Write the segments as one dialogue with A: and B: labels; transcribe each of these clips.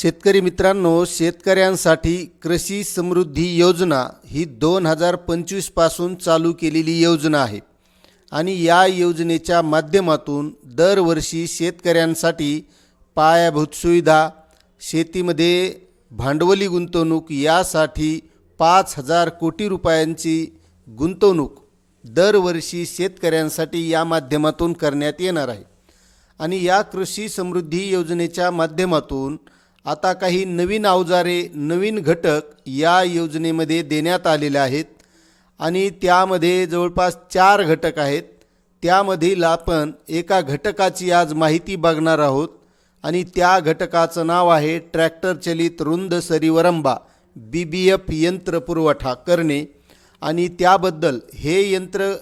A: शेतकरी मित्रांनो शेतकऱ्यांसाठी कृषी समृद्धी योजना ही दोन हजार पंचवीसपासून चालू केलेली योजना आहे. आणि या योजनेच्या माध्यमातून दरवर्षी शेतकऱ्यांसाठी पायाभूत सुविधा शेतीमध्ये भांडवली गुंतवणूक यासाठी पाच हजार कोटी रुपयांची गुंतवणूक दरवर्षी शेतकऱ्यांसाठी या माध्यमातून करण्यात येणार आहे. आणि या कृषी समृद्धी योजनेच्या माध्यमातून आता काही नवीन अवजारे नवीन घटक या योजनेमध्ये देण्यात आलेले आहेत. आणि त्यामध्ये जवळपास चार घटक आहेत. त्यामधील आपण एका घटकाची आज माहिती बघणार आहोत. आणि त्या घटकाचं नाव आहे ट्रॅक्टर चलित रुंद सरीवरंबा बी बी एफ यंत्र पुरवठा करणे. आणि त्याबद्दल हे यंत्र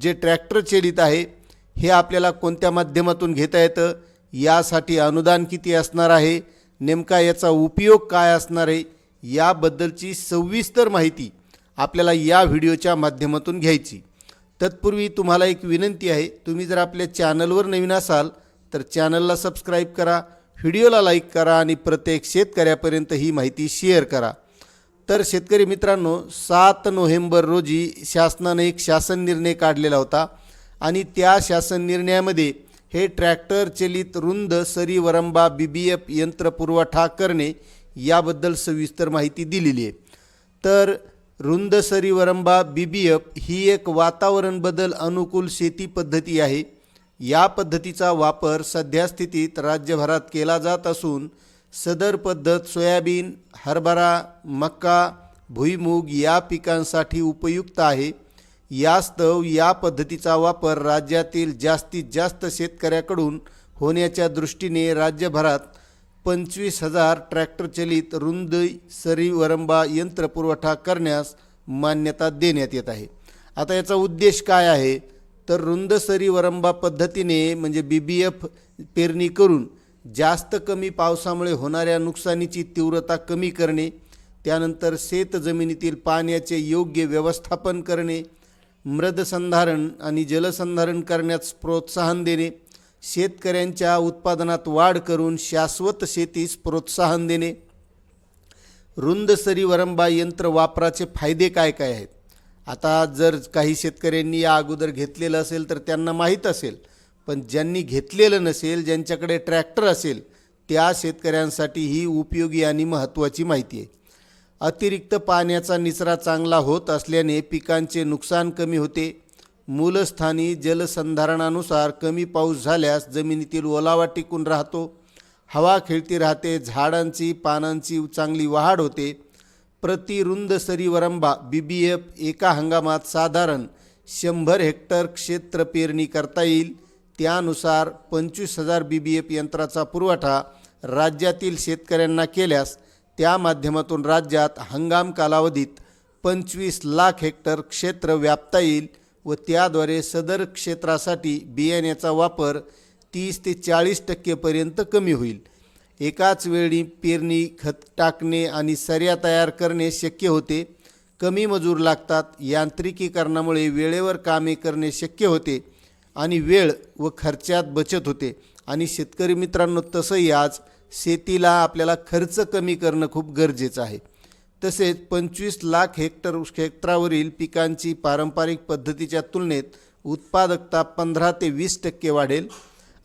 A: जे ट्रॅक्टर चलित आहे हे आपल्याला कोणत्या माध्यमातून घेता येतं? यासाठी अनुदान किती असणार आहे? नेमका याचा उपयोग काय असणार आहे याबद्दलची सविस्तर माहिती आपल्याला या व्हिडिओच्या माध्यमातून घ्यायची. तत्पूर्वी तुम्हाला एक विनंती आहे तुम्ही जर आपल्या चॅनलवर नवीन असाल तर चॅनलला सबस्क्राईब करा व्हिडिओला लाईक करा आणि प्रत्येक शेतकऱ्यापर्यंत ही माहिती शेअर करा. तर शेतकरी मित्रांनो सात नोव्हेंबर रोजी शासनाने एक शासन निर्णय काढलेला होता आणि त्या शासन निर्णयामध्ये हे ट्रॅक्टर चलित रुंद सरी वरंबा बी बी एफ यंत्र पुरवठा करणे याबद्दल सविस्तर माहिती दिलेली आहे. तर रुंद सरी वरंबा बी बी एफ ही एक वातावरण बदल अनुकूल शेती पद्धती आहे. या पद्धतीचा वापर सध्या स्थितीत राज्यभरात केला जात असून सदर पद्धत सोयाबीन हरभरा मक्का भुईमूग या पिकांसाठी उपयुक्त आहे. यास्तव या पद्धतीचा वापर राज्यातील जास्तीत जास्त शेतकऱ्याकडून होण्याच्या दृष्टीने राज्यभरात पंचवीस हजार ट्रॅक्टर चलित रुंद सरी वरंबा यंत्र पुरवठा करण्यास मान्यता देण्यात येत आहे. आता याचा उद्देश काय आहे? तर रुंद सरी वरंबा पद्धतीने म्हणजे बी बी एफ पेरणी करून जास्त कमी पावसामुळे होणाऱ्या नुकसानीची तीव्रता कमी करणे त्यानंतर शेत जमिनीतील पाण्याचे योग्य व्यवस्थापन करणे मृदसंधारण आणि जलसंधारण करण्यास प्रोत्साहन देणे शेतकऱ्यांच्या उत्पादनात वाढ करून शाश्वत शेतीस प्रोत्साहन देणे. रुंद वरंबा यंत्र वापराचे फायदे काय काय आहेत? आता जर काही शेतकऱ्यांनी या अगोदर घेतलेलं असेल तर त्यांना माहीत असेल. पण ज्यांनी घेतलेलं नसेल ज्यांच्याकडे ट्रॅक्टर असेल त्या शेतकऱ्यांसाठी ही उपयोगी आणि महत्त्वाची माहिती आहे. अतिरिक्त पाण्याचा निचरा चांगला होत असल्याने पिकांचे नुकसान कमी होते. मूलस्थानी जलसंधारणानुसार कमी पाऊस झाल्यास जमिनीतील ओलावा टिकून राहतो. हवा खेळती राहते झाडांची पानांची चांगली वाढ होते. प्रति रुंद सरीवरंबा बी बी एफ एका हंगामात साधारण शंभर हेक्टर क्षेत्र पेरणी करता येईल. त्यानुसार पंचवीस हजार बी बी एफ यंत्राचा पुरवठा राज्यातील शेतकऱ्यांना केल्यास त्या माध्यमातून राज्यात हंगाम कालावधीत पंचवीस लाख हेक्टर क्षेत्र व्यापता येईल व त्याद्वारे सदर क्षेत्रासाठी बियाण्याचा वापर तीस ते चाळीस टक्केपर्यंत कमी होईल. एकाच वेळी पेरणी खत टाकणे आणि सऱ्या तयार करणे शक्य होते. कमी मजूर लागतात. यांत्रिकीकरणामुळे वेळेवर कामे करणे शक्य होते आणि वेळ व खर्चात बचत होते. आणि शेतकरी मित्रांनो तसंही आज शेतीला आपल्याला खर्च कमी करणं खूप गरजेचं आहे. तसेच पंचवीस लाख हेक्टर क्षेत्रावरील पिकांची पारंपरिक पद्धतीच्या तुलनेत उत्पादकता पंधरा ते वीस टक्के वाढेल.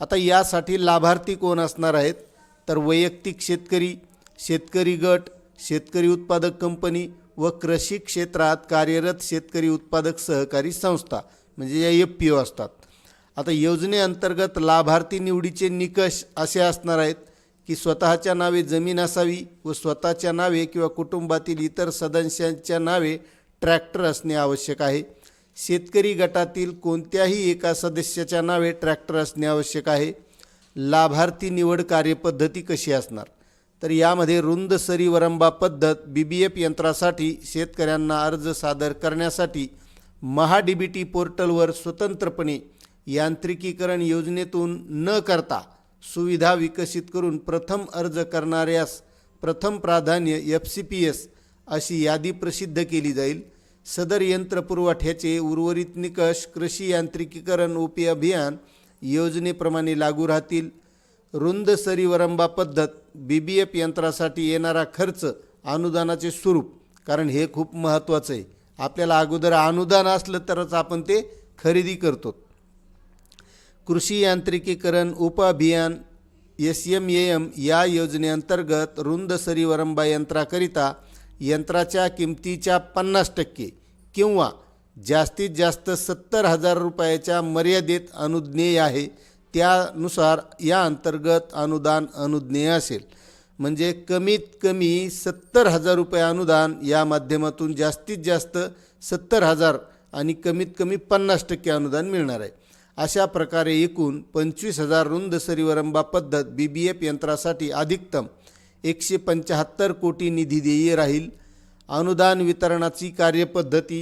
A: आता यासाठी लाभार्थी कोण असणार आहेत? तर वैयक्तिक शेतकरी शेतकरी गट शेतकरी उत्पादक कंपनी व कृषी क्षेत्रात कार्यरत शेतकरी उत्पादक सहकारी संस्था म्हणजे या एफ पी ओ असतात. आता योजनेअंतर्गत लाभार्थी निवडीचे निकष असे असणार आहेत. की स्वतःच्या नावे जमीन असावी व स्वतःच्या नावे किंवा कुटुंबातील इतर सदस्यांच्या नावे ट्रॅक्टर असणे आवश्यक आहे. शेतकरी गटातील कोणत्याही एका सदस्याच्या नावे ट्रॅक्टर असणे आवश्यक आहे. लाभार्थी निवड कार्यपद्धती कशी असणार? तर यामध्ये रुंद सरीवरंबा पद्धत बी बी एफ यंत्रासाठी शेतकऱ्यांना अर्ज सादर करण्यासाठी महा डी बी टी पोर्टलवर स्वतंत्रपणे यांत्रिकीकरण योजनेतून न करता सुविधा विकसित करून प्रथम अर्ज करणाऱ्यास प्रथम प्राधान्य एफ सी पी एस अशी यादी प्रसिद्ध केली जाईल. सदर यंत्र पुरवठ्याचे उर्वरित निकष कृषी यांत्रिकीकरण उपी अभियान योजनेप्रमाणे लागू राहतील. रुंद सरीवरंबा पद्धत बी बी एफ यंत्रासाठी येणारा खर्च अनुदानाचे स्वरूप कारण हे खूप महत्त्वाचं आहे. आपल्याला अगोदर अनुदान असलं तरच आपण ते खरेदी करतो. कृषी यांत्रिकीकरण उप अभियान एस एम ए एम या योजनेअंतर्गत रुंद सरीवरंबा यंत्राकरिता यंत्राच्या किमतीच्या पन्नास टक्के किंवा जास्तीत जास्त सत्तर हजार रुपयाच्या मर्यादेत अनुज्ञेय आहे. त्यानुसार या अंतर्गत अनुदान अनुज्ञेय असेल. म्हणजे कमीत कमी सत्तर हजार रुपये अनुदान या माध्यमातून जास्तीत जास्त सत्तर हजार आणि कमीत कमी पन्नास टक्के अनुदान मिळणार आहे. अशा प्रकारे एकूण पंचवीस हजार रुंद सरीवरंबा पद्धत बी बी एफ यंत्रासाठी अधिकतम एकशे पंच्याहत्तर कोटी निधी देय राहील. अनुदान वितरणाची कार्यपद्धती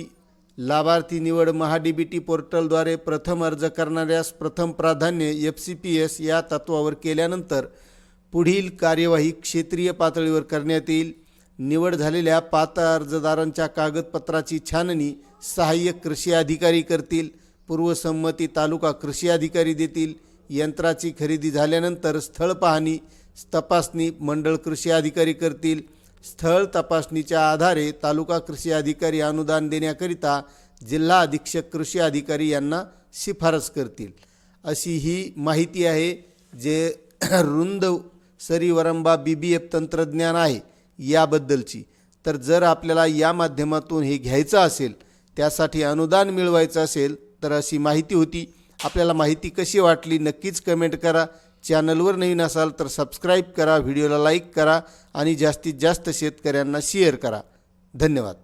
A: लाभार्थी निवड महाडीबीटी पोर्टलद्वारे प्रथम अर्ज करणाऱ्यास प्रथम प्राधान्य एफ सी पी एस या तत्वावर केल्यानंतर पुढील कार्यवाही क्षेत्रीय पातळीवर करण्यात येईल. निवड झालेल्या पात्र अर्जदारांच्या कागदपत्राची छाननी सहाय्यक कृषी अधिकारी करतील. पूर्वसंमती तालुका कृषी अधिकारी देतील. यंत्राची खरेदी झाल्यानंतर स्थळ पाहणी तपासणी मंडळ कृषी अधिकारी करतील. स्थळ तपासणीच्या आधारे तालुका कृषी अधिकारी अनुदान देण्याकरिता जिल्हा अधीक्षक कृषी अधिकारी यांना शिफारस करतील. अशी ही माहिती आहे जे रुंद सरीवरंबा बी बी एफ तंत्रज्ञान आहे याबद्दलची. तर जर आपल्याला या माध्यमातून हे घ्यायचं असेल त्यासाठी अनुदान मिळवायचं असेल तर अशी माहिती होती. आपल्याला माहिती कशी वाटली नक्कीच कमेंट करा. चॅनलवर नवीन असाल तर सबस्क्राईब करा व्हिडिओला लाईक करा आणि जास्तीत जास्त शेतकऱ्यांना शेअर करा. धन्यवाद.